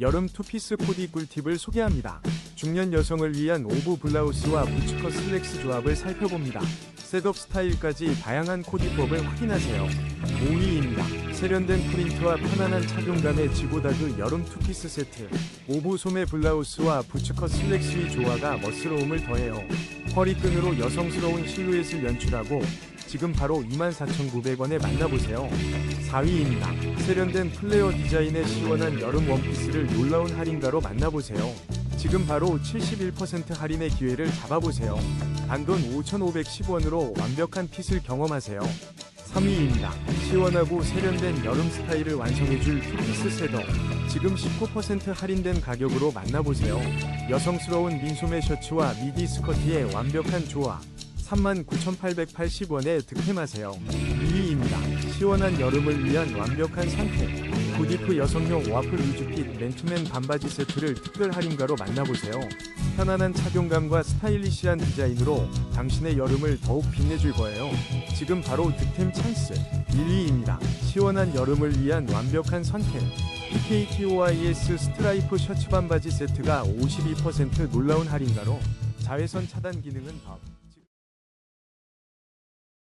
여름 투피스 코디 꿀팁을 소개합니다. 중년 여성을 위한 오브 블라우스와 부츠컷 슬랙스 조합을 살펴봅니다. 셋업 스타일까지 다양한 코디법을 확인하세요. 5위입니다. 세련된 프린트와 편안한 착용감의 지고다그 여름 투피스 세트. 오브 소매 블라우스와 부츠컷 슬랙스의 조화가 멋스러움을 더해요. 허리끈으로 여성스러운 실루엣을 연출하고 지금 바로 24,900원에 만나보세요. 4위입니다. 세련된 플레어 디자인의 시원한 여름 원피스를 놀라운 할인가로 만나보세요. 지금 바로 71% 할인의 기회를 잡아보세요. 단돈 5,510원으로 완벽한 핏을 경험하세요. 3위입니다. 시원하고 세련된 여름 스타일을 완성해줄 투피스 셋업. 지금 19% 할인된 가격으로 만나보세요. 여성스러운 민소매 셔츠와 미디 스커트의 완벽한 조화. 39,880원에 득템하세요. 2위입니다. 시원한 여름을 위한 완벽한 선택. 구디프 여성용 와플 위주핏 맨투맨 반바지 세트를 특별 할인가로 만나보세요. 편안한 착용감과 스타일리시한 디자인으로 당신의 여름을 더욱 빛내줄 거예요. 지금 바로 득템 찬스. 1위입니다. 시원한 여름을 위한 완벽한 선택. PKTOIS 스트라이프 셔츠 반바지 세트가 52% 놀라운 할인가로 자외선 차단 기능은 더.